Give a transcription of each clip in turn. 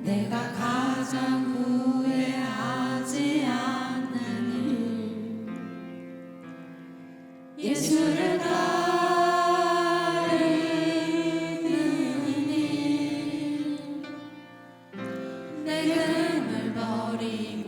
내가 가장 후회하지 않는 일 예수를 따르는 일 내 금을 버리고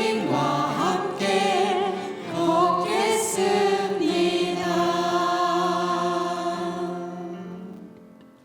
灵光。